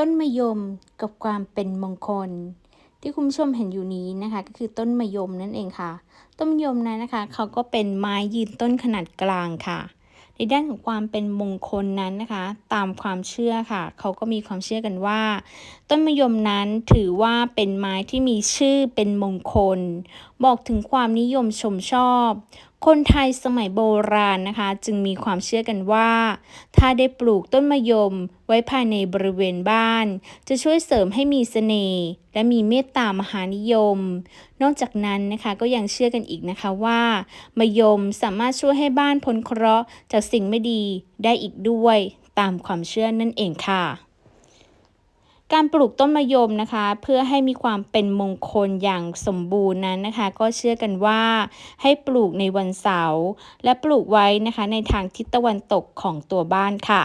ต้นมายมกับความเป็นมงคล ที่คุณผู้ชมเห็นอยู่นี้นะคะ ก็คือต้นมะยมนั่นเองค่ะ ต้นมะยมนั้นนะคะ เขาก็เป็นไม้ยืนต้นขนาดกลางค่ะ ในด้านของความเป็นมงคลนั้นนะคะ ตามความเชื่อค่ะ เขาก็มีความเชื่อกันว่า ต้นมะยมนั้นถือว่าเป็นไม้ที่มีชื่อเป็นมงคล บอกถึงความนิยมชมชอบ คนไทยสมัยโบราณนะคะ จึงมีความเชื่อกันว่า ถ้าได้ปลูกต้นมะยมไว้ภายในบริเวณบ้าน จะช่วยเสริมให้มีเสน่ห์และมีเมตตามหานิยม นอกจากนั้นนะคะก็ยังเชื่อกันอีกนะคะว่ามะยมสามารถช่วยให้บ้านพ้นเคราะห์จากสิ่งไม่ดีได้อีกด้วยตามความเชื่อนั่นเองค่ะ การปลูกต้นมะยมนะคะ เพื่อให้มีความเป็นมงคลอย่างสมบูรณ์นั้นนะคะ ก็เชื่อกันว่าให้ปลูกในวันเสาร์และปลูกไว้นะคะในทางทิศตะวันตกของตัวบ้านค่ะ